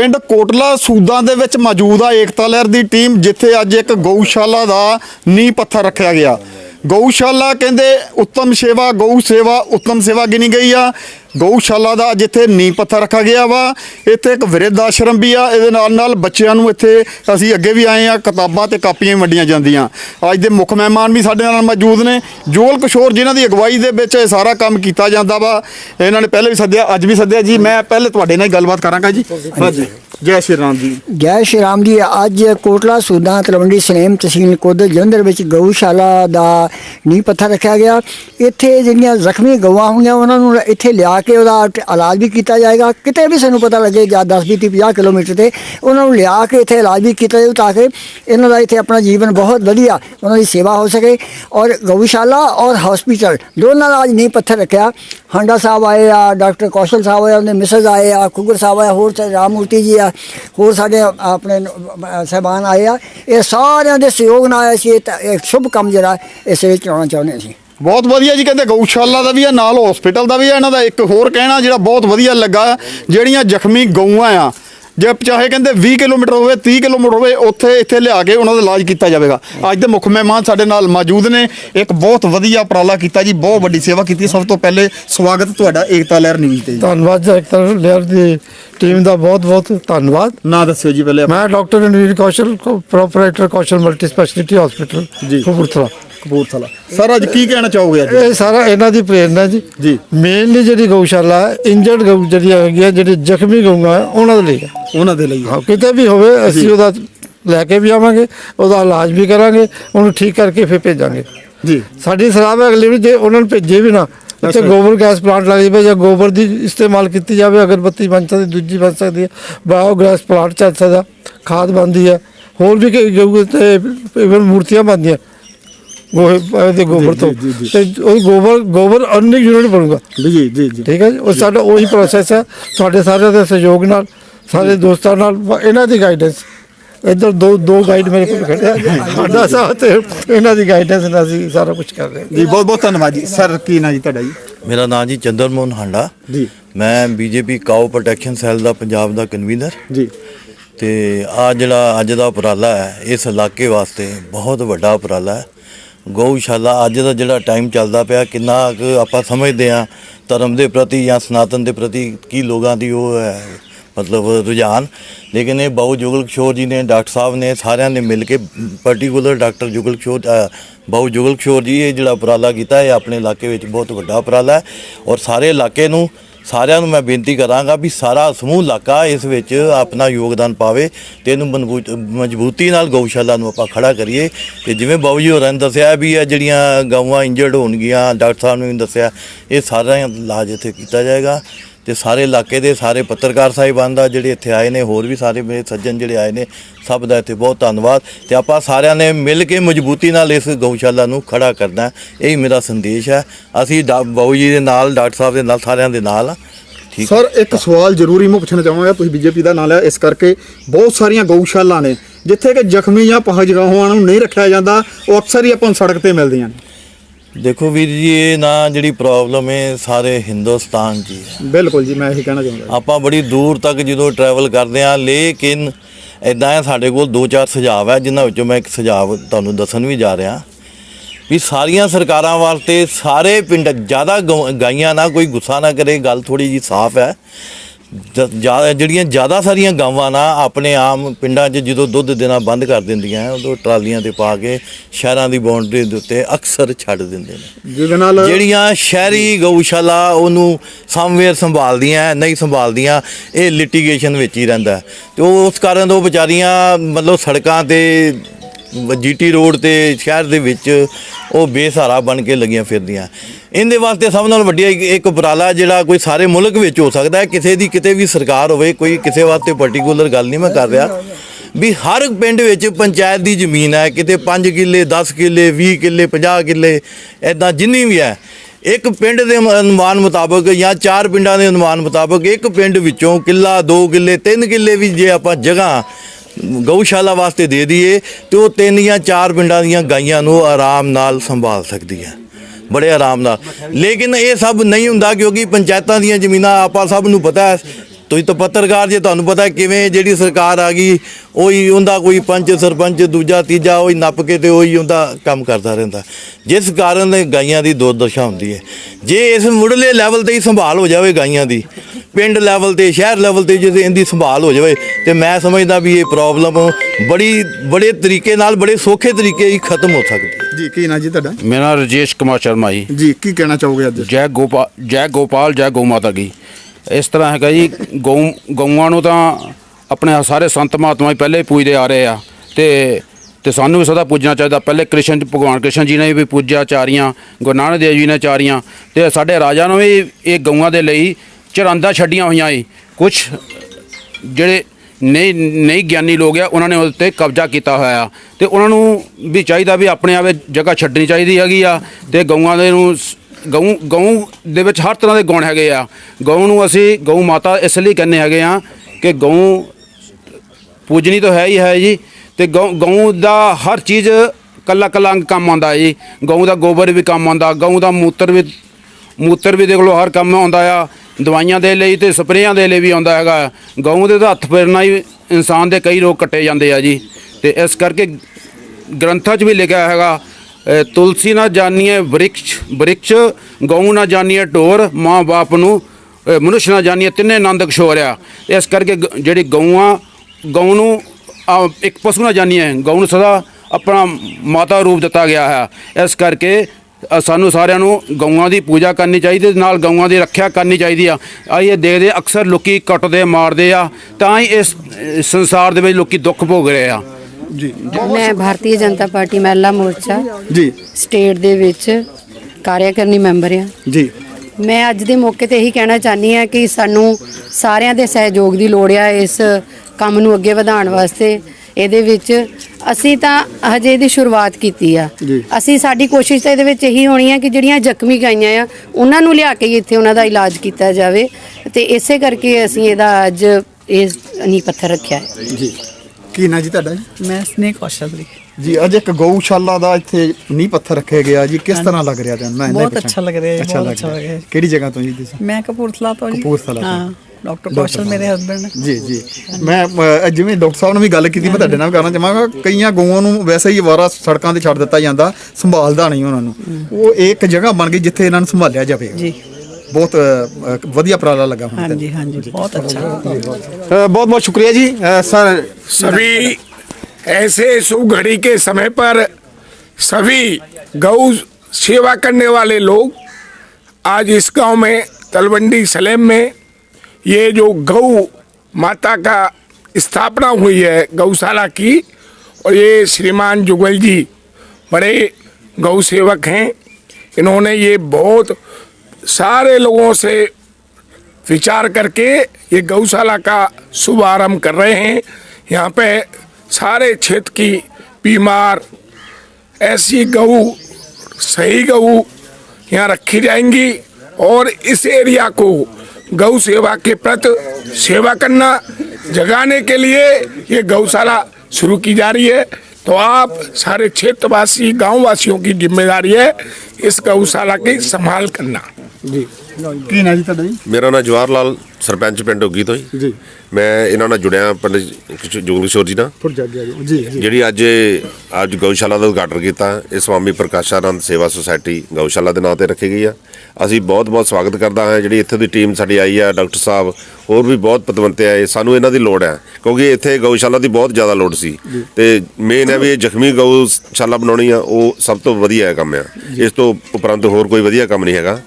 ਪਿੰਡ ਕੋਟਲਾ ਸੂਦਾਂ ਦੇ ਵਿੱਚ ਮੌਜੂਦ ਆ ਏਕਤਾ ਲਹਿਰ ਦੀ ਟੀਮ, ਜਿੱਥੇ ਅੱਜ ਇੱਕ ਗਊਸ਼ਾਲਾ ਦਾ ਨੀਂਹ ਪੱਥਰ ਰੱਖਿਆ ਗਿਆ। ਗਊਸ਼ਾਲਾ ਕਹਿੰਦੇ ਉੱਤਮ ਸੇਵਾ, ਗਊ ਸੇਵਾ, ਉੱਤਮ ਸੇਵਾ ਗਿਣੀ ਗਈ ਆ। ਗਊਸ਼ਾਲਾ ਦਾ ਜਿੱਥੇ ਨੀਂਹ ਪੱਥਰ ਰੱਖਿਆ ਗਿਆ ਵਾ। ਇੱਥੇ ਇੱਕ ਵਿਰਧ ਆਸ਼ਰਮ ਵੀ ਆ। ਇਹਦੇ ਨਾਲ ਨਾਲ ਬੱਚਿਆਂ ਨੂੰ ਇੱਥੇ ਅਸੀਂ ਅੱਗੇ ਵੀ ਆਏ ਆ, ਕਿਤਾਬਾਂ ਤੇ ਕਾਪੀਆਂ ਵੀ ਵੰਡੀਆਂ ਜਾਂਦੀਆਂ। ਅੱਜ ਦੇ ਮੁੱਖ ਮਹਿਮਾਨ ਵੀ ਸਾਡੇ ਨਾਲ ਮੌਜੂਦ ਨੇ। ਜੋਲ ਕਿਸ਼ੋਰ ਜਿਨ੍ਹਾਂ ਦੀ ਅਗਵਾਈ ਦੇ ਵਿੱਚ ਇਹ ਸਾਰਾ ਕੰਮ ਕੀਤਾ ਜਾਂਦਾ ਵਾ। ਇਹਨਾਂ ਨੇ ਪਹਿਲੇ ਵੀ ਸੱਦਿਆ, ਅੱਜ ਵੀ ਸੱਦਿਆ ਜੀ। ਮੈਂ ਪਹਿਲੇ ਤੁਹਾਡੇ ਨਾਲ ਹੀ ਗੱਲਬਾਤ ਕਰਾਂਗਾ ਜੀ। ਹਾਂਜੀ। ਜੈ ਸ਼੍ਰੀ ਰਾਮ ਜੀ। ਜੈ ਸ਼੍ਰੀ ਰਾਮ ਜੀ, ਅੱਜ ਕੋਟਲਾ ਸੂਦਾਂ ਤਲਵੰਡੀ ਸਲੇਮ ਤਹਿਸੀਲ ਕੋਦਰ ਜਲੰਧਰ ਵਿੱਚ ਗਊਸ਼ਾਲਾ ਦਾ ਨੀਂਹ ਪੱਥਰ ਰੱਖਿਆ ਗਿਆ। ਇੱਥੇ ਜਿਹੜੀਆਂ ਜ਼ਖਮੀ ਗਊਆਂ ਹੋਈਆਂ, ਉਹਨਾਂ ਨੂੰ ਇੱਥੇ ਲਿਆ ਕੇ ਉਹਦਾ ਇਲਾਜ ਵੀ ਕੀਤਾ ਜਾਏਗਾ। ਕਿਤੇ ਵੀ ਸਾਨੂੰ ਪਤਾ ਲੱਗੇ ਜਾਂ 10 ਵੀਹ, ਤੀਹ 50 ਕਿਲੋਮੀਟਰ ਤੇ ਉਹਨਾਂ ਨੂੰ ਲਿਆ ਕੇ ਇੱਥੇ ਇਲਾਜ ਵੀ ਕੀਤਾ ਜਾਊ ਤਾਂ ਕਿ ਇਹਨਾਂ ਦਾ ਇੱਥੇ ਆਪਣਾ ਜੀਵਨ ਬਹੁਤ ਵਧੀਆ, ਉਹਨਾਂ ਦੀ ਸੇਵਾ ਹੋ ਸਕੇ। ਔਰ ਗਊਸ਼ਾਲਾ ਔਰ ਹਸਪੀਟਲ ਦੋਨਾਂ ਦਾ ਅੱਜ ਨੀਂਹ ਪੱਥਰ ਰੱਖਿਆ। ਹਾਂਡਾ ਸਾਹਿਬ ਆਏ ਆ, ਡਾਕਟਰ ਕੌਸ਼ਲ ਸਾਹਿਬ ਆਏ ਉਹਨੇ ਮਿਸਜ਼ ਆਏ ਆ, ਖੁਗਰ ਸਾਹਿਬ ਆਏ ਹੋਰ ਸ- ਰਾਮ ਮੂਰਤੀ ਜੀ ਆ। ਹੋਰ ਸਾਡੇ ਆਪਣੇ ਅਹ, ਸਹਿਬਾਨ ਆਏ ਆ। ਇਹ ਸਾਰਿਆਂ ਦੇ ਸਹਿਯੋਗ ਨਾਲ ਅਸੀਂ ਇਹ ਸ਼ੁਭ ਕੰਮ ਜਿਹੜਾ ਇਸ ਵਿੱਚ ਚਲਾਉਣਾ ਚਾਹੁੰਦੇ ਸੀ ਬਹੁਤ ਵਧੀਆ ਜੀ ਕਹਿੰਦੇ ਗਊਸ਼ਾਲਾ ਦਾ ਵੀ ਆ ਨਾਲ ਹਸਪੀਟਲ ਦਾ ਵੀ ਆ। ਇਹਨਾਂ ਦਾ ਇੱਕ ਹੋਰ ਕਹਿਣਾ ਜਿਹੜਾ ਬਹੁਤ ਵਧੀਆ ਲੱਗਾ ਜਿਹੜੀਆਂ ਜ਼ਖਮੀ ਗਊਆਂ ਆ ਜੇ ਚਾਹੇ ਕਹਿੰਦੇ 20 ਕਿਲੋਮੀਟਰ ਹੋਵੇ 30 ਕਿਲੋਮੀਟਰ ਹੋਵੇ ਉੱਥੇ ਇੱਥੇ ਲਿਆ ਕੇ ਉਹਨਾਂ ਦਾ ਇਲਾਜ ਕੀਤਾ ਜਾਵੇਗਾ। ਅੱਜ ਦੇ ਮੁੱਖ ਮਹਿਮਾਨ ਸਾਡੇ ਨਾਲ ਮੌਜੂਦ ਨੇ। ਇੱਕ ਬਹੁਤ ਵਧੀਆ ਉਪਰਾਲਾ ਕੀਤਾ ਜੀ ਬਹੁਤ ਵੱਡੀ ਸੇਵਾ ਕੀਤੀ। ਸਭ ਤੋਂ ਪਹਿਲੇ ਸਵਾਗਤ ਤੁਹਾਡਾ ਏਕਤਾ ਲਹਿਰ ਨਿਊਜ਼ ਤੇ ਜੀ। ਧੰਨਵਾਦ ਡਾਕਟਰ ਲੇਅਰ ਦੀ ਟੀਮ ਦਾ ਬਹੁਤ ਬਹੁਤ ਧੰਨਵਾਦ। ਨਾਂ ਦੱਸਿਓ ਜੀ ਪਹਿਲੇ ਮੈਂ doctor Ranveer Kaushal proprietor Kaushal multi speciality hospital ਜੀ। ਕਪੂਰਥਲਾ ਕਪੂਰਥਲਾ। ਸਰ ਅੱਜ ਕੀ ਕਹਿਣਾ ਚਾਹੋਗੇ ਅੱਜ? ਇਹ ਸਾਰਾ ਇਹਨਾਂ ਦੀ ਪ੍ਰੇਰਣਾ ਜੀ। ਜੀ। ਮੇਨਲੀ ਜਿਹੜੀ ਗਊਸ਼ਾਲਾ ਇੰਜਰਡ ਗਊ ਜਿਹੜੀ ਹੈਗੀ ਹੈ ਜਿਹੜੀ ਜ਼ਖਮੀ ਗਊਆਂ ਹੈ ਉਹਨਾਂ ਦੇ ਲਈ ਹੈ। ਉਹਨਾਂ ਦੇ ਲਈ ਹਾਂ, ਕਿਤੇ ਵੀ ਹੋਵੇ ਅਸੀਂ ਉਹਦਾ ਲੈ ਕੇ ਵੀ ਆਵਾਂਗੇ ਉਹਦਾ ਇਲਾਜ ਵੀ ਕਰਾਂਗੇ ਉਹਨੂੰ ਠੀਕ ਕਰਕੇ ਫਿਰ ਭੇਜਾਂਗੇ। ਜੀ। ਸਾਡੀ ਸਲਾਹ ਹੈ ਅਗਲੀ ਵੀ ਜੇ ਉਹਨਾਂ ਨੂੰ ਭੇਜੇ ਵੀ ਨਾ ਇੱਥੇ। ਗੋਬਰ ਗੈਸ ਪਲਾਂਟ ਲੱਗ ਜਾਵੇ ਜਾਂ ਗੋਬਰ ਦੀ ਇਸਤੇਮਾਲ ਕੀਤੀ ਜਾਵੇ ਅਗਰਬੱਤੀ ਬਣ ਸਕਦੀ ਦੂਜੀ ਬਣ ਸਕਦੀ ਹੈ ਬਾਇਓ ਗੈਸ ਪਲਾਂਟ ਚੱਲ ਸਕਦਾ ਖਾਦ ਬਣਦੀ ਹੈ ਹੋਰ ਵੀ ਕਈ ਗਊ ਤੇ ਮੂਰਤੀਆਂ ਬਣਦੀਆਂ। ਗੋਹੇ ਦੇ ਗੋਬਰ ਤੋਂ। ਤੇ ਉਹ ਗੋਬਰ ਗੋਬਰ ਅਰਨਿੰਗ ਯੂਨਿਟ ਬਣੂਗਾ। ਜੀ ਜੀ ਜੀ ਠੀਕ ਹੈ ਜੀ? ਉਹ ਸਾਡਾ ਉਹੀ ਪ੍ਰੋਸੈਸ ਹੈ। ਤੁਹਾਡੇ ਸਾਰਿਆਂ ਦੇ ਸਹਿਯੋਗ ਨਾਲ ਸਾਰੇ ਦੋਸਤਾਂ ਨਾਲ ਇਹਨਾਂ ਦੀ ਗਾਈਡੈਂਸ ਇੱਧਰ ਦੋ ਦੋ ਗਾਈਡ ਮੇਰੇ ਕੋਲ ਖੜੇ ਆ। ਸਾਡਾ ਸਾਥ ਤੇ ਇਹਨਾਂ ਦੀ ਗਾਈਡੈਂਸ ਨਾਲ ਅਸੀਂ ਸਾਰਾ ਕੁਝ ਕਰ ਰਹੇ ਹਾਂ। ਜੀ ਬਹੁਤ ਬਹੁਤ ਧੰਨਵਾਦ ਜੀ। ਸਰ ਕੀ ਨਾਂ ਜੀ ਤੁਹਾਡਾ ਜੀ? ਮੇਰਾ ਨਾਮ ਜੀ ਚੰਦਰਮੋਹਨ ਹਾਂਡਾ। ਜੀ। ਮੈਂ ਬੀਜੇਪੀ ਕਾਓ ਪ੍ਰੋਟੈਕਸ਼ਨ ਸੈੱਲ ਦਾ ਪੰਜਾਬ ਦਾ ਕਨਵੀਨਰ ਜੀ। ਤੇ ਆ ਜਿਹੜਾ ਅੱਜ ਦਾ ਉਪਰਾਲਾ ਹੈ ਇਸ ਇਲਾਕੇ ਵਾਸਤੇ ਬਹੁਤ ਵੱਡਾ ਉਪਰਾਲਾ ਹੈ। ਗਊਸ਼ਾਲਾ ਅੱਜ ਦਾ ਜਿਹੜਾ ਟਾਈਮ ਚੱਲਦਾ ਪਿਆ ਕਿੰਨਾ ਕੁ ਆਪਾਂ ਸਮਝਦੇ ਆ ਧਰਮ ਦੇ ਪ੍ਰਤੀ ਜਾਂ ਸਨਾਤਨ ਦੇ ਪ੍ਰਤੀ ਕੀ ਲੋਕਾਂ ਦੀ ਉਹ ਹੈ ਮਤਲਬ ਰੁਝਾਨ। ਲੇਕਿਨ ਇਹ ਬਾਊ ਜੁਗਲ ਕਿਸ਼ੋਰ ਜੀ ਨੇ ਡਾਕਟਰ ਸਾਹਿਬ ਨੇ ਸਾਰਿਆਂ ਨੇ ਮਿਲ ਕੇ ਪਾਰਟਿਕੂਲਰ ਡਾਕਟਰ ਜੁਗਲ ਕਿਸ਼ੋਰ ਅ, ਜੁਗਲ ਕਿਸ਼ੋਰ ਜੀ ਇਹ ਜਿਹੜਾ ਉਪਰਾਲਾ ਕੀਤਾ ਇਹ ਆਪਣੇ ਇਲਾਕੇ ਵਿੱਚ ਬਹੁਤ ਵੱਡਾ ਉਪਰਾਲਾ ਹੈ। ਔਰ ਸਾਰੇ ਇਲਾਕੇ ਨੂੰ ਸਾਰਿਆਂ ਨੂੰ ਮੈਂ ਬੇਨਤੀ ਕਰਾਂਗਾ ਵੀ ਸਾਰਾ ਸਮੂਹ ਇਲਾਕਾ ਇਸ ਵਿੱਚ ਆਪਣਾ ਯੋਗਦਾਨ ਪਾਵੇ ਤੇ ਇਹਨੂੰ ਮਜ਼ਬੂਤ- ਮਜ਼ਬੂਤੀ ਨਾਲ ਗਊਸ਼ਾਲਾ ਨੂੰ ਆਪਾਂ ਖੜਾ ਕਰੀਏ। ਤੇ ਜਿਵੇਂ ਬਾਬੂ ਜੀ ਹੋਰਾਂ ਨੇ ਦੱਸਿਆ ਵੀ ਇਹ ਜਿਹੜੀਆਂ ਗਊਆਂ ਇੰਜਰਡ ਹੋਣਗੀਆਂ, ਡਾਕਟਰ ਸਾਹਿਬ ਨੇ ਵੀ ਦੱਸਿਆ, ਇਹ ਸਾਰਾ ਇਲਾਜ ਇੱਥੇ ਕੀਤਾ ਜਾਏਗਾ। ਤੇ ਸਾਰੇ ਇਲਾਕੇ ਦੇ ਸਾਰੇ ਪੱਤਰਕਾਰ ਸਾਹਿਬਾਨ ਦਾ ਜਿਹੜੇ ਇੱਥੇ ਆਏ ਨੇ, ਹੋਰ ਵੀ ਸਾਰੇ ਮੇਰੇ ਸੱਜਣ ਜਿਹੜੇ ਆਏ ਨੇ, ਸਭ ਦਾ ਇੱਥੇ ਬਹੁਤ ਧੰਨਵਾਦ। ਤੇ ਆਪਾਂ ਸਾਰਿਆਂ ਨੇ ਮਿਲ ਕੇ ਮਜ਼ਬੂਤੀ ਨਾਲ ਇਸ ਗਊਸ਼ਾਲਾ ਨੂੰ ਖੜਾ ਕਰਨਾ ਹੈ। ਇਹ ਮੇਰਾ ਸੰਦੇਸ਼ ਹੈ। ਅਸੀਂ ਡਾ- ਬਾਊ ਜੀ ਦੇ ਨਾਲ, ਡਾਕਟਰ ਸਾਹਿਬ ਦੇ ਨਾਲ, ਸਾਰਿਆਂ ਦੇ ਨਾਲ ਠੀਕ ਸਰ ਇੱਕ ਸਵਾਲ ਜ਼ਰੂਰੀ ਮੈਂ ਪੁੱਛਣਾ ਚਾਹਾਂਗਾ। ਤੁਸੀਂ ਬੀਜੇਪੀ ਦਾ ਨਾਂ ਲਿਆ, ਇਸ ਕਰਕੇ ਬਹੁਤ ਸਾਰੀਆਂ ਗਊਸ਼ਾਲਾ ਨੇ, ਜਿੱਥੇ ਕਿ ਜ਼ਖਮੀ ਜਾਂ ਪਹਜਗਾਹਾਂ ਨੂੰ ਨਹੀਂ ਰੱਖਿਆ ਜਾਂਦਾ, ਉਹ ਅਕਸਰ ਹੀ ਆਪਾਂ ਨੂੰ ਸੜਕ ਤੇ ਮਿਲਦੀਆਂ ਨੇ। ਦੇਖੋ ਵੀਰ ਜੀ ਇਹ ਨਾ ਜਿਹੜੀ ਪ੍ਰੋਬਲਮ ਹੈ ਸਾਰੇ ਹਿੰਦੁਸਤਾਨ 'ਚ ਹੀ ਹੈ। ਬਿਲਕੁਲ ਜੀ ਮੈਂ ਇਹੀ ਕਹਿਣਾ ਚਾਹੁੰਦਾ ਆਪਾਂ ਬੜੀ ਦੂਰ ਤੱਕ ਜਦੋਂ ਟਰੈਵਲ ਕਰਦੇ ਆ ਲੇਕਿਨ ਇਦਾਂ ਹੈ ਸਾਡੇ ਕੋਲ ਦੋ ਚਾਰ ਸੁਝਾਅ ਹੈ ਜਿਨ੍ਹਾਂ ਵਿੱਚੋਂ ਮੈਂ ਇੱਕ ਸੁਝਾਅ ਤੁਹਾਨੂੰ ਦੱਸਣ ਵੀ ਜਾ ਰਿਹਾ। ਵੀ ਸਾਰੀਆਂ ਸਰਕਾਰਾਂ ਵਾਸਤੇ ਸਾਰੇ ਪਿੰਡ ਜ਼ਿਆਦਾ ਗਾਈਆਂ ਨਾ ਕੋਈ ਗੁੱਸਾ ਨਾ ਕਰੇ ਗੱਲ ਥੋੜੀ ਜੀ ਸਾਫ਼ ਹੈ। ਜ਼ਿਆਦਾ ਜਿਹੜੀਆਂ ਜ਼ਿਆਦਾ ਸਾਰੀਆਂ ਗਾਵਾਂ ਨਾ ਆਪਣੇ ਆਮ ਪਿੰਡਾਂ 'ਚ ਜਦੋਂ ਦੁੱਧ ਦੇਣਾ ਬੰਦ ਕਰ ਦਿੰਦੀਆਂ ਉਦੋਂ ਟਰਾਲੀਆਂ ਤੇ ਪਾ ਕੇ ਸ਼ਹਿਰਾਂ ਦੀ ਬਾਉਂਡਰੀ ਦੇ ਉੱਤੇ ਅਕਸਰ ਛੱਡ ਦਿੰਦੇ ਨੇ ਜਿਹਦੇ ਨਾਲ ਜਿਹੜੀਆਂ ਸ਼ਹਿਰੀ ਗਊਸ਼ਾਲਾ ਉਹਨੂੰ ਸਮਵੇਅਰ ਸੰਭਾਲਦੀਆਂ ਨਹੀਂ ਸੰਭਾਲਦੀਆਂ ਇਹ ਲਿਟੀਗੇਸ਼ਨ ਵਿੱਚ ਹੀ ਰਹਿੰਦਾ। ਤੇ ਉਹ ਉਸ ਕਾਰਨ ਉਹ ਵਿਚਾਰੀਆਂ ਮਤਲਬ ਸੜਕਾਂ ਤੇ ਜੀਟੀ ਰੋਡ ਤੇ ਸ਼ਹਿਰ ਦੇ ਵਿੱਚ ਉਹ ਬੇਸਹਾਰਾ ਬਣ ਕੇ ਲੱਗੀਆਂ ਫਿਰਦੀਆਂ। ਇਹਦੇ ਵਾਸਤੇ ਸਭ ਨਾਲ ਵੱਡੀ ਇੱਕ- ਉਪਰਾਲਾ ਜਿਹੜਾ ਕੋਈ ਸਾਰੇ ਮੁਲਕ ਵਿੱਚ ਹੋ ਸਕਦਾ ਹੈ, ਕਿਸੇ ਦੀ ਕਿਤੇ ਵੀ ਸਰਕਾਰ ਹੋਵੇ, ਕੋਈ ਕਿਸੇ ਵਾਸਤੇ ਪਾਰਟਿਕੂਲਰ ਗੱਲ ਨਹੀਂ ਮੈਂ ਕਰ ਰਿਹਾ। ਵੀ ਹਰ ਪਿੰਡ ਵਿੱਚ ਪੰਚਾਇਤ ਦੀ ਜ਼ਮੀਨ ਹੈ, ਕਿਤੇ 5 ਕਿੱਲੇ 10 ਕਿੱਲੇ 20 ਕਿੱਲੇ 50 ਕਿੱਲੇ ਐਦਾਂ ਜਿੰਨੀ ਵੀ ਹੈ। ਇੱਕ ਪਿੰਡ ਦੇ ਅਨੁਮਾਨ ਮੁਤਾਬਕ ਜਾਂ ਚਾਰ ਪਿੰਡਾਂ ਦੇ ਅਨੁਮਾਨ ਮੁਤਾਬਕ ਇੱਕ ਪਿੰਡ ਵਿੱਚੋਂ ਕਿੱਲਾ 2 ਕਿੱਲੇ 3 ਕਿੱਲੇ ਵੀ ਜੇ ਆਪਾਂ ਜਗ੍ਹਾ ਗਊਸ਼ਾਲਾ ਵਾਸਤੇ ਦੇ ਦਈਏ ਤੇ ਉਹ ਤਿੰਨ ਜਾਂ ਚਾਰ ਪਿੰਡਾਂ ਦੀਆਂ ਗਾਈਆਂ ਨੂੰ ਆਰਾਮ ਨਾਲ ਸੰਭਾਲ ਸਕਦੀ ਹੈ ਬੜੇ ਆਰਾਮ ਨਾਲ। ਲੇਕਿਨ ਇਹ ਸਭ ਨਹੀਂ ਹੁੰਦਾ ਕਿਉਂਕਿ ਪੰਚਾਇਤਾਂ ਦੀਆਂ ਜ਼ਮੀਨਾਂ ਆਪਾਂ ਸਭ ਨੂੰ ਪਤਾ ਹੈ। ਤੁਸੀਂ ਤਾਂ ਪੱਤਰਕਾਰ ਜੇ ਤੁਹਾਨੂੰ ਪਤਾ ਕਿਵੇਂ ਜਿਹੜੀ ਸਰਕਾਰ ਆ ਗਈ ਉਹੀ ਉਹਦਾ ਕੋਈ ਪੰਚ ਸਰਪੰਚ ਦੂਜਾ ਤੀਜਾ ਉਹੀ ਨੱਪ ਕੇ ਤੇ ਉਹੀ ਉਹਦਾ ਕੰਮ ਕਰਦਾ ਰਹਿੰਦਾ। ਜਿਸ ਕਾਰਨ ਗਾਈਆਂ ਦੀ ਦੁਰਦਸ਼ਾ ਹੁੰਦੀ ਹੈ। ਜੇ ਇਸ ਮੁੱਢਲੇ ਲੈਵਲ ਤੇ ਹੀ ਸੰਭਾਲ ਹੋ ਜਾਵੇ ਗਾਈਆਂ ਦੀ ਪਿੰਡ ਲੈਵਲ ਤੇ ਸ਼ਹਿਰ ਲੈਵਲ ਤੇ ਜੇ ਇਹਦੀ ਸੰਭਾਲ ਹੋ ਜਾਵੇ ਤੇ ਮੈਂ ਸਮਝਦਾ ਵੀ ਇਹ ਪ੍ਰੋਬਲਮ ਬੜੀ ਬੜੇ ਤਰੀਕੇ ਨਾਲ ਬੜੇ ਸੌਖੇ ਤਰੀਕੇ ਹੀ ਖਤਮ ਹੋ ਸਕਦੀ ਹੈ। ਜੀ ਕੀ ਨਾਂ ਜੀ ਤੁਹਾਡਾ? ਮੇਰਾ ਰਜੇਸ਼ ਕੁਮਾਰ ਸ਼ਰਮਾ ਜੀ। ਜੀ ਕੀ ਕਹਿਣਾ ਚਾਹੋਗੇ ਅੱਜ? ਜੈ ਗੋਪਾਲ ਜੈ ਗੋਪਾਲ ਜੈ ਗਊ ਮਾਤਾ ਕੀ। ਇਸ ਤਰ੍ਹਾਂ ਹੈਗਾ ਜੀ, ਗਊ, ਗਊਆਂ ਨੂੰ ਤਾਂ ਆਪਣੇ ਸਾਰੇ ਸੰਤ ਮਹਾਤਮਾ ਹੀ ਪਹਿਲੇ ਹੀ ਪੂਜਦੇ ਆ ਰਹੇ ਆ। ਤੇ ਤੇ ਸਾਨੂੰ ਵੀ ਸਦਾ ਪੂਜਣਾ ਚਾਹੀਦਾ। ਪਹਿਲੇ ਕ੍ਰਿਸ਼ਨ ਭਗਵਾਨ ਕ੍ਰਿਸ਼ਨ ਜੀ ਨੇ ਵੀ ਪੂਜਿਆ ਚਾਰੀਆਂ, ਗੁਰੂ ਨਾਨਕ ਦੇਵ ਜੀ ਨੇ ਚਾਰੀਆਂ। ਤੇ ਸਾਡੇ ਰਾਜਾ ਨੂੰ ਵੀ ਇਹ ਗਊਆਂ ਦੇ ਲਈ ਚਰਾਂਦਾ ਛੱਡੀਆਂ ਹੋਈਆਂ ਸੀ ਕੁਝ ਜਿਹੜੇ ਨਹੀਂ ਨਹੀਂ ਗਿਆਨੀ ਲੋਕ ਆ, ਉਹਨਾਂ ਨੇ ਉਹਦੇ ਤੇ ਕਬਜ਼ਾ ਕੀਤਾ ਹੋਇਆ ਆ। ਤੇ ਉਹਨਾਂ ਨੂੰ ਵੀ ਚਾਹੀਦਾ ਵੀ ਆਪਣੇ ਆਵੇ ਜਗ੍ਹਾ ਛੱਡਣੀ ਚਾਹੀਦੀ ਹੈਗੀ ਆ। ਤੇ ਗਊਆਂ ਦੇ ਨੂੰ ਸ- ਗਊ ਗਊ ਦੇ ਵਿੱਚ ਹਰ ਤਰ੍ਹਾਂ ਦੇ ਗੁਣ ਹੈਗੇ ਆ। ਗਊ ਨੂੰ ਅਸੀਂ ਗਊ ਮਾਤਾ ਇਸ ਲਈ ਕਹਿੰਦੇ ਹੈਗੇ ਆ ਕਿ ਗਊ ਪੂਜਨੀ ਤਾਂ ਹੈ ਹੀ ਹੈ ਜੀ, ਤੇ ਗਊ ਗਊ ਦਾ ਹਰ ਚੀਜ਼ ਕੱਲਾ ਕੱਲਾ ਅੰਗ ਕੰਮ ਆਉਂਦਾ ਜੀ। ਗਊ ਦਾ ਗੋਬਰ ਵੀ ਕੰਮ ਆਉਂਦਾ, ਗਊ ਦਾ ਮੂਤਰ ਵੀ ਮੂਤਰ ਵੀ ਦੇਖ ਲਓ ਹਰ ਕੰਮ ਆਉਂਦਾ ਆ। ਦਵਾਈਆਂ ਦੇ ਲਈ ਤੇ ਸਪਰੇਆਂ ਦੇ ਲਈ ਵੀ ਆਉਂਦਾ ਹੈਗਾ। ਗਊ ਦੇ ਤਾਂ ਹੱਥ ਫੇਰਨਾ ਹੀ ਇਨਸਾਨ ਦੇ ਕਈ ਰੋਗ ਕੱਟੇ ਜਾਂਦੇ ਆ ਜੀ। ਤੇ ਇਸ ਕਰਕੇ ਗ੍ਰੰਥਾਂ 'ਚ ਵੀ ਲਿਖਿਆ ਹੈਗਾ ਤੁਲਸੀ ਨਾ ਜਾਣੀਏ ਵ੍ਰਿਕਸ਼ ਵ੍ਰਿਕਸ਼ ਗਊ ਨਾ ਜਾਣੀਏ ਢੋਰ ਮਾਂ ਬਾਪ ਨੂੰ ਅ, ਮਨੁੱਖ ਨਾ ਜਾਣੀਏ ਤਿੰਨੇ ਆਨੰਦ ਆ। ਇਸ ਕਰਕੇ ਗ- ਜਿਹੜੀ ਗਊਆਂ ਗਊ ਨੂੰ ਇੱਕ ਪਸ਼ੂ ਨਾ ਜਾਣੀਏ ਗਊ ਨੂੰ ਸਦਾ ਆਪਣਾ ਮਾਤਾ ਰੂਪ ਦਿੱਤਾ ਗਿਆ ਹੈ। ਇਸ ਕਰਕੇ ਸਾਨੂੰ ਸਾਰਿਆਂ ਨੂੰ ਗਊਆਂ ਦੀ ਪੂਜਾ ਕਰਨੀ ਚਾਹੀਦੀ ਨਾਲ ਗਊਆਂ ਦੀ ਰੱਖਿਆ ਕਰਨੀ ਚਾਹੀਦੀ ਆ। ਆ ਇਹ ਦੇਖਦੇ ਅਕਸਰ ਲੋਕੀ ਕੱਟਦੇ ਮਾਰਦੇ ਆ ਤਾਂ ਹੀ ਇਸ ਸੰਸਾਰ ਦੇ ਵਿੱਚ ਲੋਕੀ ਦੁੱਖ ਭੋਗ ਰਹੇ ਆ। ਜੀ। ਮੈਂ ਭਾਰਤੀ ਜਨਤਾ ਪਾਰਟੀ ਮਹਿਲਾ ਮੋਰਚਾ ਜੀ। ਸਟੇਟ ਦੇ ਵਿੱਚ ਕਾਰਿਆਕਰਨੀ ਮੈਂਬਰ ਆ ਜੀ। ਮੈਂ ਅੱਜ ਦੇ ਮੌਕੇ ਤੇ ਇਹੀ ਕਹਿਣਾ ਚਾਹਨੀ ਆ ਕਿ ਸਾਨੂੰ ਸਾਰਿਆਂ ਦੇ ਸਹਿਯੋਗ ਦੀ ਲੋੜ ਆ ਇਸ ਕੰਮ ਨੂੰ ਅੱਗੇ ਵਧਾਉਣ ਵਾਸਤੇ। ਇਹਦੇ ਵਿੱਚ ਅਸੀਂ ਤਾਂ ਹਜੇ ਇਹਦੀ ਸ਼ੁਰੂਆਤ ਕੀਤੀ ਆ। ਅਸੀਂ ਸਾਡੀ ਕੋਸ਼ਿਸ਼ ਤਾਂ ਇਹਦੇ ਵਿੱਚ ਇਹੀ ਹੋਣੀ ਆ ਕਿ ਜਿਹੜੀਆਂ ਜ਼ਖਮੀ ਗਾਈਆਂ ਆ ਉਹਨਾਂ ਨੂੰ ਲਿਆ ਕੇ ਹੀ ਇੱਥੇ ਉਹਨਾਂ ਦਾ ਇਲਾਜ ਕੀਤਾ ਜਾਵੇ। ਤੇ ਇਸੇ ਕਰਕੇ ਅਸੀਂ ਇਹਦਾ ਅੱਜ ਇਹ ਨੀ ਪੱਥਰ ਰੱਖਿਆ ਹੈ। ਜੀ। ਕੀ ਨਾਂ ਜੀ ਤੁਹਾਡਾ ਜੀ? ਮੈਂ ਸਨੇਹ ਕੌਸ਼ਲ ਦੀ। ਜੀ ਅੱਜ ਇੱਕ ਗਊਸ਼ਾਲਾ ਦਾ ਇੱਥੇ ਨੀਂਹ ਪੱਥਰ ਰੱਖਿਆ ਗਿਆ ਜੀ। ਕਿਸ ਤਰ੍ਹਾਂ ਲੱਗ ਰਿਹਾ ਤੁਹਾਨੂੰ? ਮੈਂ ਇੰਨਾ ਹੀ ਬਹੁਤ ਪੁੱਛਾਂ। ਅੱਛਾ ਲੱਗ ਰਿਹਾ ਜੀ, ਬਹੁਤ ਅੱਛਾ ਲੱਗ ਰਿਹਾ। ਕਿਹੜੀ ਜਗ੍ਹਾ ਤੋਂ ਜੀ ਤੁਸੀਂ? ਮੈਂ ਕਪੂਰਥਲਾ ਤੋਂ ਜੀ। ਕਪੂਰਥਲਾ ਤੋਂ। ਹਾਂ ਡਾਕਟਰ ਕੌਸ਼ਲ ਮੇਰੇ ਹਸਬੰਡ ਜੀ ਜੀ। ਮੈਂ ਜਿਵੇਂ ਡਾਕਟਰ ਸਾਹਿਬ ਨੇ ਵੀ ਗੱਲ ਕੀਤੀ ਮੈਂ ਤੁਹਾਡੇ ਨਾਲ ਵੀ ਕਰਨਾ ਚਾਹਾਂਗਾ। ਕਈਆਂ ਗਊਆਂ ਨੂੰ ਵੈਸੇ ਹੀ ਵਾਰਾ ਸੜਕਾਂ ਤੇ ਛੱਡ ਦਿੱਤਾ ਜਾਂਦਾ ਸੰਭਾਲਦਾ ਨਹੀਂ ਉਹਨਾਂ ਨੂੰ। ਉਹ ਇੱਕ ਜਗ੍ਹਾ ਬਣ ਗਈ ਜਿੱਥੇ ਇਹਨਾਂ ਨੂੰ ਸੰਭਾਲਿਆ ਜਾਵੇ ਜੀ। ਬਹੁਤ ਅ, ਅ, ਵਧੀਆ ਉਪਰਾਲਾ ਲੱਗਾ ਹੁਣ ਤੇ। ਹਾਂਜੀ ਹਾਂਜੀ ਬਹੁਤ ਅੱਛਾ ਅ, ਬਹੁਤ ਬਹੁਤ ਸ਼ੁਕਰੀਆ ਜੀ ਅ, ਸਰ सभी ऐसे शुभ घड़ी के समय पर सभी गौ सेवा करने वाले लोग आज इस गांव में तलवंडी सलेम में ये जो गौ माता का स्थापना हुई है गौशाला की और ये श्रीमान जुगल जी बड़े गौ सेवक हैं इन्होंने ये बहुत सारे लोगों से विचार करके ये गौशाला का शुभारंभ कर रहे हैं। यहाँ पे सारे क्षेत्र की बीमार ऐसी गऊ, सही गऊ यहाँ रखी जाएँगी और इस एरिया को गौ सेवा के प्रति सेवा करना, जगाने के लिए ये गौशाला शुरू की जा रही है। तो आप सारे क्षेत्रवासी गांव वासियों की जिम्मेदारी है इस गौशाला की संभाल करना ਜੀ ਕੀ ਨਾਂ ਜੀ ਤੁਹਾਡਾ ਜੀ? ਮੇਰਾ ਨਾਮ ਜਵਾਹਰ ਲਾਲ ਸਰਪੰਚ ਪਿੰਡ ਉੱਗੀ ਤੋਂ ਜੀ। ਜੀ। ਮੈਂ ਇਹਨਾਂ ਨਾਲ ਜੁੜਿਆ ਪੰਡਿਤ ਜੋਗਲ ਕਿਸ਼ੋਰ ਜੀ ਨਾਲ। ਫੁਰ ਜਾ ਗਿਆ ਜੀ। ਜੀ ਜੀ। ਜਿਹੜੀ ਅੱਜ ਅੱਜ ਗਊਸ਼ਾਲਾ ਦਾ ਉਦਘਾਟਨ ਕੀਤਾ ਇਹ ਸਵਾਮੀ ਪ੍ਰਕਾਸ਼ਾਨੰਦ ਸੇਵਾ ਸੁਸਾਇਟੀ ਗਊਸ਼ਾਲਾ ਦੇ ਨਾਂ ਤੇ ਰੱਖੀ ਗਈ ਆ। ਅਸੀਂ ਬਹੁਤ ਬਹੁਤ ਸਵਾਗਤ ਕਰਦਾ ਹਾਂ। ਜਿਹੜੀ ਇੱਥੇ ਦੀ ਟੀਮ ਸਾਡੀ ਆਈ ਆ ਡਾਕਟਰ ਸਾਹਿਬ ਹੋਰ ਵੀ ਬਹੁਤ ਪਤਵੰਤੇ ਆਏ ਸਾਨੂੰ ਇਹਨਾਂ ਦੀ ਲੋੜ ਹੈ ਕਿਉਂਕਿ ਇੱਥੇ ਗਊਸ਼ਾਲਾ ਦੀ ਬਹੁਤ ਜ਼ਿਆਦਾ ਲੋੜ ਸੀ। ਤੇ ਮੇਨ ਹੈ ਵੀ ਇਹ ਜ਼ਖਮੀ ਗਊਸ਼ਾਲਾ ਬਣਾਉਣੀ ਆ ਉਹ ਸਭ ਤੋਂ ਵਧੀਆ ਕੰਮ ਆ। ਇਸ ਤੋਂ ਉਪਰੰਤ ਹੋਰ ਕੋਈ ਵਧੀਆ ਕੰਮ ਨਹੀਂ ਹੈਗਾ।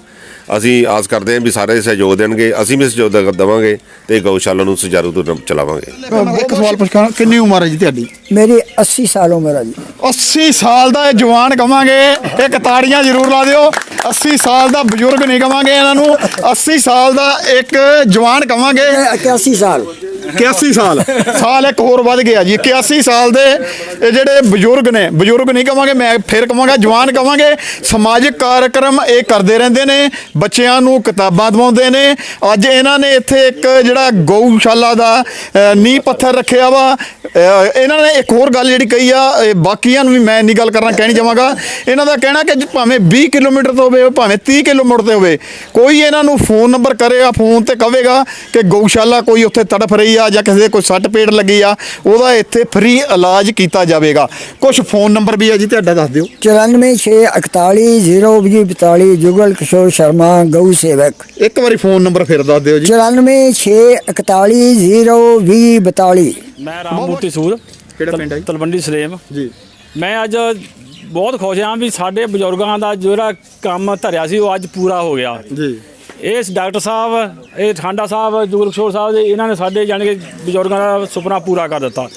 ਅਸੀਂ ਆਸ ਕਰਦੇ ਹਾਂ ਵੀ ਸਾਰੇ ਸਹਿਯੋਗ ਦੇਣਗੇ ਅਸੀਂ ਵੀ ਸਹਿਯੋਗ ਦ- ਦੇਵਾਂਗੇ ਤੇ ਗਊਸ਼ਾਲਾ ਨੂੰ ਸੁਚਾਰੂ ਤੋਂ ਚਲਾਵਾਂਗੇ। ਇੱਕ ਸਵਾਲ ਪੁੱਛਣਾ ਕਿੰਨੀ ਉਮਰ ਹੈ ਜੀ ਤੁਹਾਡੀ? ਮੇਰੀ 80 ਸਾਲ ਉਮਰ ਹੈ ਜੀ। 80 ਸਾਲ ਦਾ ਇਹ ਜਵਾਨ ਕਵਾਂਗੇ ਇੱਕ ਤਾੜੀਆਂ ਜ਼ਰੂਰ ਲਾ ਦਿਓ। 80 ਸਾਲ ਦਾ ਬਜ਼ੁਰਗ ਨਹੀਂ ਕਵਾਂਗੇ ਇਹਨਾਂ ਨੂੰ 80 ਸਾਲ ਦਾ ਇੱਕ ਜਵਾਨ ਕਵਾਂਗੇ। 81 ਸਾਲ। 81 ਸਾਲ। ਸਾਲ ਇੱਕ ਹੋਰ ਵੱਧ ਗਿਆ ਜੀ 81 ਸਾਲ ਦੇ ਇਹ ਜਿਹੜੇ ਬਜ਼ੁਰਗ ਨੇ ਬਜ਼ੁਰਗ ਨਹੀਂ ਕਵਾਂਗੇ ਮੈਂ ਫਿਰ ਕਵਾਂਗਾ ਜਵਾਨ ਕਵਾਂਗੇ ਸਮਾਜਿਕ ਕਾਰਜਕ੍ਰਮ ਇਹ ਕਰਦੇ ਰਹਿੰਦੇ ਨੇ ਬੱਚਿਆਂ ਨੂੰ ਕਿਤਾਬਾਂ ਦਵਾਉਂਦੇ ਨੇ। ਅੱਜ ਇਹਨਾਂ ਨੇ ਇੱਥੇ ਇੱਕ ਜਿਹੜਾ ਗਊਸ਼ਾਲਾ ਦਾ ਅ, ਨੀਂਹ ਪੱਥਰ ਰੱਖਿਆ ਵਾ। ਅ, ਇਹਨਾਂ ਨੇ ਇੱਕ ਹੋਰ ਗੱਲ ਜਿਹੜੀ ਕਹੀ ਆ ਇਹ ਬਾਕੀਆਂ ਨੂੰ ਵੀ ਮੈਂ ਇੰਨੀ ਗੱਲ ਕਰਨਾ ਕਹਿਣੀ ਚਾਹਾਂਗਾ। ਇਹਨਾਂ ਦਾ ਕਹਿਣਾ ਕਿ ਭਾਵੇਂ 20 ਕਿਲੋਮੀਟਰ ਤੋਂ ਹੋਵੇ ਭਾਵੇਂ 30 ਕਿਲੋਮੀਟਰ ਤੇ ਹੋਵੇ ਕੋਈ ਇਹਨਾਂ ਨੂੰ ਫੋਨ ਨੰਬਰ ਕਰੇਗਾ ਫੋਨ ਤੇ ਕਹੇਗਾ ਕਿ ਗਊਸ਼ਾਲਾ ਕੋਈ ਉੱਥੇ ਤੜਫ ਰਹੀ ਆ ਜਾਂ ਕਿਸੇ ਦੇ ਕੋਈ ਸੱਟ ਪੇਟ ਲੱਗੀ ਆ ਉਹਦਾ ਇੱਥੇ ਫ੍ਰੀ ਇਲਾਜ ਕੀਤਾ ਜਾਵੇਗਾ। ਕੁਝ ਫੋਨ ਨੰਬਰ ਵੀ ਆ ਜੀ ਤੁਹਾਡਾ ਦੱਸ ਦਿਓ। 9464102042 ਜੁਗਲ ਕਿਸ਼ੋਰ ਸ਼ਰਮਾ ਗਊ ਸੇਵਕ। ਇੱਕ ਵਾਰੀ ਫੋਨ ਨੰਬਰ ਫਿਰ ਦੱਸ ਦਿਓ ਜੀ। 9464102042 ਮੈਂ ਰਾਮਮੂਰਤੀ ਸੂਰ ਕਿਹੜਾ ਪਿੰਡ ਹੈ ਜੀ? ਤਲਵੰਡੀ ਸਲੇਮ। ਜੀ। ਮੈਂ ਅੱਜ ਬਹੁਤ ਖੁਸ਼ ਹਾਂ ਵੀ ਸਾਡੇ ਬਜ਼ੁਰਗਾਂ ਦਾ ਜਿਹੜਾ ਕੰਮ ਧਰਿਆ ਸੀ ਉਹ ਅੱਜ ਪੂਰਾ ਹੋ ਗਿਆ। ਜੀ। ਇਸ ਡਾਕਟਰ ਸਾਹਿਬ ਇਹ ਠਾਂਡਾ ਸਾਹਿਬ ਜੁਗਲ ਕਿਸ਼ੋਰ ਸਾਹਿਬ ਦੇ ਇਹਨਾਂ ਨੇ ਸਾਡੇ ਜਾਣੀ ਕਿ ਬਜ਼ੁਰਗਾਂ ਦਾ ਸੁਪਨਾ ਪੂਰਾ ਕਰ ਦਿੱਤਾ।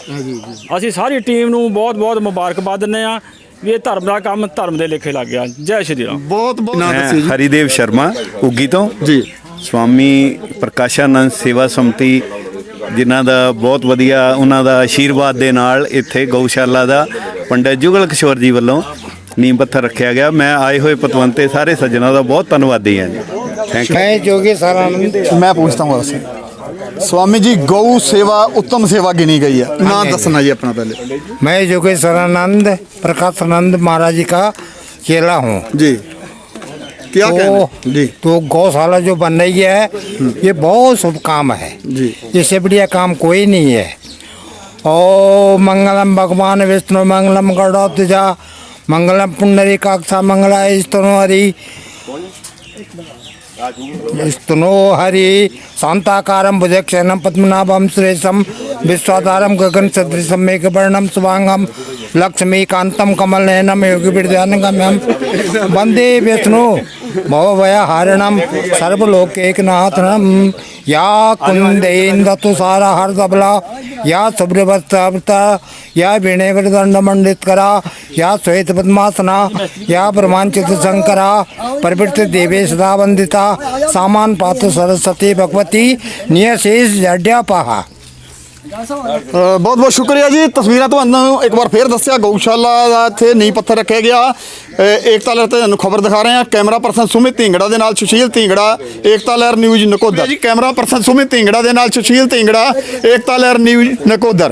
ਅਸੀਂ ਸਾਰੀ ਟੀਮ ਨੂੰ ਬਹੁਤ ਬਹੁਤ ਮੁਬਾਰਕਬਾਦ ਦਿੰਦੇ ਆ ਵੀ ਇਹ ਧਰਮ ਦਾ ਕੰਮ ਧਰਮ ਦੇ ਲੇਖੇ ਲੱਗ ਗਿਆ। ਜੈ ਸ਼੍ਰੀ ਰਾਮ। ਬਹੁਤ ਬਹੁਤ ਨਾਂ ਦੱਸਿਓ ਜੀ। ਹਰੀਦੇਵ ਸ਼ਰਮਾ ਉੱਗੀ ਤੋਂ। ਜੀ। ਸਵਾਮੀ ਪ੍ਰਕਾਸ਼ਾਨੰਦ ਸੇਵਾ ਸਮਤੀ ਜਿਨ੍ਹਾਂ ਦਾ ਬਹੁਤ ਵਧੀਆ ਉਹਨਾਂ ਦਾ ਆਸ਼ੀਰਵਾਦ ਦੇ ਨਾਲ ਇੱਥੇ ਗਊਸ਼ਾਲਾ ਦਾ ਪੰਡਿਤ ਜੁਗਲ ਕਿਸ਼ੋਰ ਜੀ ਵੱਲੋਂ ਨੀਂਹ ਪੱਥਰ ਰੱਖਿਆ ਗਿਆ। ਮੈਂ ਆਏ ਹੋਏ ਪਤਵੰਤੇ ਸਾਰੇ ਸੱਜਣਾ ਦਾ ਬਹੁਤ ਧੰਨਵਾਦੀ ਹਾਂ ਜੀ। मैं पूछता हूँ स्वामी जी गौ सेवा उत्तम सेवा गिनी गई है। ना दसना जी अपना पहले। मैं योगेश सरानंद प्रकाश आनंद महाराज जी का चेला हूँ। जी। क्या तो, जी। तो गौशाला जो बन रही है हम्म। ये बहुत शुभ काम है। जी। इससे बढ़िया काम कोई नहीं है। ओ मंगलम भगवान विष्णु मंगलम गौड़ा मंगलम पुनरी काक्षा मंगला स्तनो हरी। విష్ణు హరి. శాంతాకారం భుజక్షణం పద్మనాభం శ్రేషం విశ్వాధారం గగన్ సదృశం మేఘవర్ణం స్వాంగం लक्ष्मीकांतम कमल नयनम योगी विद्यानगम्यम वंदे विष्णु भवभय हरणम सर्वलोकेकनाथनम या कुंदेन्दतुसारा हरदबला या सुब्रवस्त्रवृता या विणयवृदंडमंडित करा या श्वेत पद्मासना या ब्रह्मांचित शंकरा प्रवृत्ति देवे सदा वंदिता सामान पातु सरस्वती भगवती नियशेष जड्या पहा ਬਹੁਤ ਬਹੁਤ ਸ਼ੁਕਰੀਆ ਜੀ। ਤਸਵੀਰਾਂ ਤੁਹਾਨੂੰ ਇੱਕ ਵਾਰ ਫੇਰ ਦੱਸਿਆ, ਗਊਸ਼ਾਲਾ ਦਾ ਇੱਥੇ ਨੀਂਹ ਪੱਥਰ ਰੱਖਿਆ ਗਿਆ। ਏਕਤਾ ਲਹਿਰ ਤੇ ਤੁਹਾਨੂੰ ਖਬਰ ਦਿਖਾ ਰਹੇ ਹਾਂ। ਕੈਮਰਾ ਪਰਸਨ ਸੁਮਿਤ ਢਿੰਗੜਾ ਦੇ ਨਾਲ ਸੁਸ਼ੀਲ ਢਿੰਗੜਾ, ਏਕਤਾ ਲਹਿਰ ਨਿਊਜ਼ ਨਕੋਦਰ। ਜੀ ਕੈਮਰਾ ਪਰਸਨ ਸੁਮਿਤ ਢਿੰਗੜਾ ਦੇ ਨਾਲ ਸੁਸ਼ੀਲ ਢਿੰਗੜਾ, ਏਕਤਾ ਲਹਿਰ ਨਿਊਜ਼ ਨਕੋਦਰ।